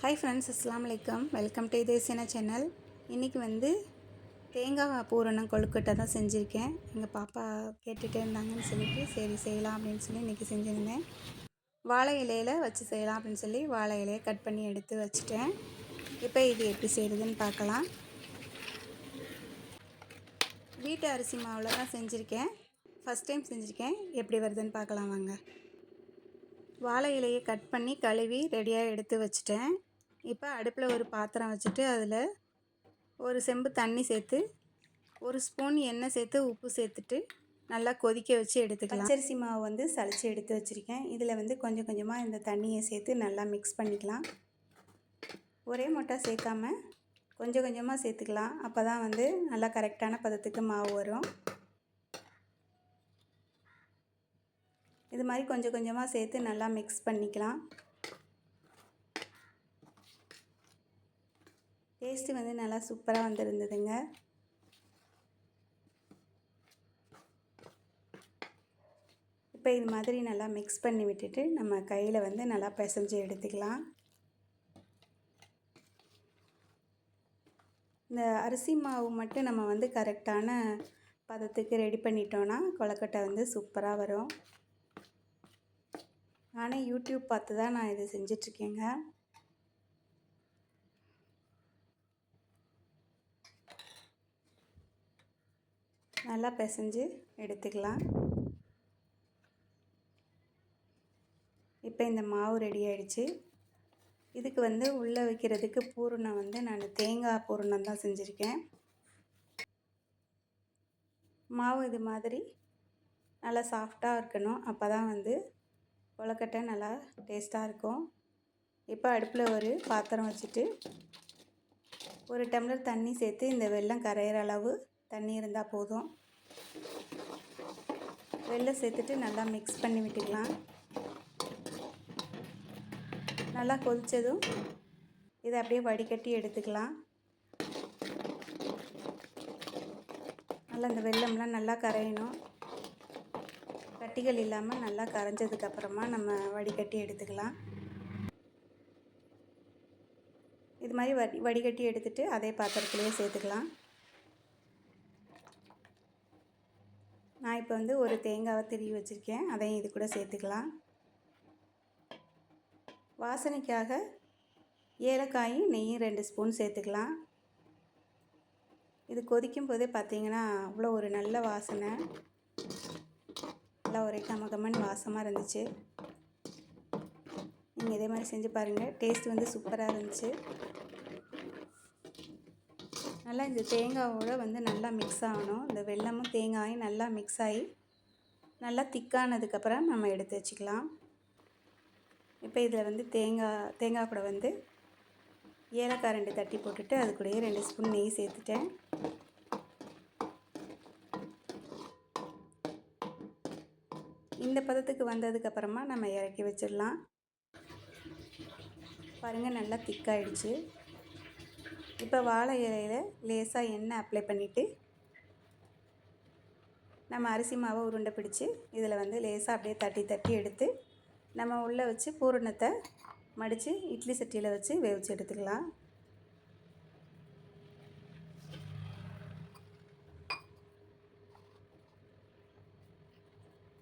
Hi friends அஸ்லாம் வலைக்கம் welcome to தேசியன channel இன்றைக்கி வந்து தேங்காய் பூரணம் கொழுக்கட்டை தான் செஞ்சுருக்கேன். எங்கள் பாப்பா கேட்டுகிட்டே இருந்தாங்கன்னு சொல்லிட்டு சரி செய்யலாம் அப்படின்னு சொல்லி இன்றைக்கி செஞ்சுருந்தேன். வாழை இலையில் வச்சு செய்யலாம் அப்படின்னு சொல்லி வாழை இலையை கட் பண்ணி எடுத்து வச்சுட்டேன். இப்போ இது எப்படி செய்கிறதுன்னு பார்க்கலாம். வீட்டு அரிசி மாவில் தான் செஞ்சுருக்கேன். ஃபஸ்ட் டைம் செஞ்சுருக்கேன். எப்படி வருதுன்னு பார்க்கலாம் வாங்க. வாழை இலையை கட் பண்ணி கழுவி ரெடியாக எடுத்து வச்சுட்டேன். இப்போ அடுப்பில் ஒரு பாத்திரம் வச்சுட்டு அதில் ஒரு செம்பு தண்ணி சேர்த்து ஒரு ஸ்பூன் எண்ணெய் சேர்த்து உப்பு சேர்த்துட்டு நல்லா கொதிக்க வச்சு எடுத்துக்கலாம். பச்சரிசி மாவு வந்து சளிச்சு எடுத்து வச்சுருக்கேன். இதில் வந்து கொஞ்சம் கொஞ்சமாக இந்த தண்ணியை சேர்த்து நல்லா மிக்ஸ் பண்ணிக்கலாம். ஒரே மொட்டை சேர்க்காம கொஞ்சம் கொஞ்சமாக சேர்த்துக்கலாம். அப்போ தான் வந்து நல்லா கரெக்டான பதத்துக்கு மாவு வரும். இது மாதிரி கொஞ்சம் கொஞ்சமாக சேர்த்து நல்லா மிக்ஸ் பண்ணிக்கலாம். டேஸ்ட்டு வந்து நல்லா சூப்பராக வந்துருந்ததுங்க. இப்போ இது மாதிரி நல்லா மிக்ஸ் பண்ணி விட்டுட்டு நம்ம கையில் வந்து நல்லா பிசைஞ்சு எடுத்துக்கலாம். இந்த அரிசி மாவு மட்டும் நம்ம வந்து கரெக்டான பதத்துக்கு ரெடி பண்ணிட்டோன்னா கொழக்கட்டை வந்து சூப்பராக வரும். நானே யூடியூப் பார்த்து தான் நான் இதை செஞ்சிட்ருக்கேங்க. நல்லா பிசைஞ்சு எடுத்துக்கலாம். இப்போ இந்த மாவு ரெடி ஆகிடுச்சு இதுக்கு வந்து உள்ளே வைக்கிறதுக்கு பூரணம் வந்து நான் தேங்காய் பூரணம் தான் செஞ்சுருக்கேன். மாவு இது மாதிரி நல்லா சாஃப்டாக இருக்கணும். அப்போ தான் வந்து கொலக்கட்டை நல்லா டேஸ்ட்டாக இருக்கும். இப்போ அடுப்பில் ஒரு பாத்திரம் வச்சுட்டு ஒரு டம்ளர் தண்ணி சேர்த்து இந்த வெள்ளம் கரையிற அளவு தண்ணி இருந்தால் போதும். வெள்ளம் சேர்த்துட்டு நல்லா மிக்ஸ் பண்ணி விட்டுக்கலாம். நல்லா கொதித்ததும் இதை அப்படியே வடிகட்டி எடுத்துக்கலாம். நல்லா இந்த வெள்ளம்லாம் நல்லா கரையணும். கட்டிகள் இல்லாமல் நல்லா கரைஞ்சதுக்கப்புறமா நம்ம வடிகட்டி எடுத்துக்கலாம். இது மாதிரி வடி வடிகட்டி எடுத்துகிட்டு அதே பாத்திரத்துலேயே சேர்த்துக்கலாம். நான் இப்போ வந்து ஒரு தேங்காவை திருவி வச்சுருக்கேன். அதையும் இது கூட சேர்த்துக்கலாம். வாசனைக்காக ஏலக்காயும் நெய்யும் ரெண்டு ஸ்பூன் சேர்த்துக்கலாம். இது கொதிக்கும் போதே பார்த்தீங்கன்னா அவ்வளோ ஒரு நல்ல வாசனை. நல்லா ஒரே கமகமன் வாசமாக இருந்துச்சு. நீங்கள் இதே மாதிரி செஞ்சு பாருங்கள் டேஸ்ட் வந்து சூப்பராக இருந்துச்சு. நல்லா இந்த தேங்காவோட வந்து நல்லா மிக்ஸ் ஆகணும். இந்த வெள்ளமும் தேங்காயும் நல்லா மிக்ஸ் ஆகி நல்லா திக்கானதுக்கப்புறம் நம்ம எடுத்து வச்சுக்கலாம். இப்போ இதில் வந்து தேங்காய் தேங்காய் கூட வந்து ஏலக்காய் ரெண்டு தட்டி போட்டுட்டு அது கூடயே ரெண்டு ஸ்பூன் நெய் சேர்த்துட்டேன். இந்த பதத்துக்கு வந்ததுக்கப்புறமா நம்ம இறக்கி வச்சிடலாம். பாருங்கள் நல்லா திக்காயிடுச்சு இப்போ வாழை இலையில் லேசாக எண்ணெய் அப்ளை பண்ணிவிட்டு நம்ம அரிசி மாவை உருண்டை பிடிச்சி இதில் வந்து லேசாக அப்படியே தட்டி தட்டி எடுத்து நம்ம உள்ளே வச்சு பூரணத்தை மடித்து இட்லி சட்டியில் வச்சு வேவிச்சு எடுத்துக்கலாம்.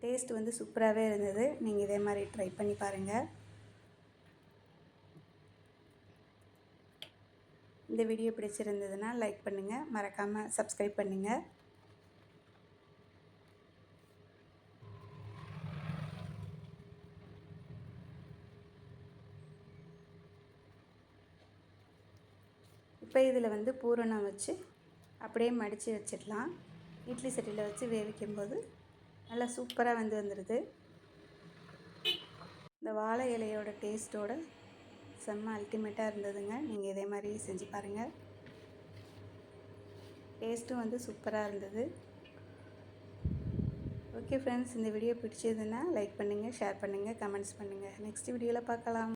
டேஸ்ட் வந்து சூப்பராகவே இருந்தது. நீங்கள் இதே மாதிரி ட்ரை பண்ணி பாருங்கள் இந்த வீடியோ பிடிச்சிருந்ததுன்னா லைக் பண்ணுங்கள் மறக்காமல் சப்ஸ்கிரைப் பண்ணுங்கள் இப்போ இதில் வந்து பூரணம் வச்சு அப்படியே மடித்து வச்சிடலாம். இட்லி சட்டியில் வச்சு வேவிக்கும் போது நல்லா சூப்பராக வந்து வந்துடுது இந்த வாழை இலையோட டேஸ்ட்டோட செம்ம அல்டிமேட்டாக இருந்ததுங்க. நீங்கள் இதே மாதிரி செஞ்சு பாருங்கள் டேஸ்ட்டும் வந்து சூப்பராக இருந்தது. ஓகே ஃப்ரெண்ட்ஸ் இந்த வீடியோ பிடிச்சதுன்னா லைக் பண்ணுங்கள் ஷேர் பண்ணுங்கள் கமெண்ட்ஸ் பண்ணுங்கள் நெக்ஸ்ட் வீடியோவில் பார்க்கலாம்.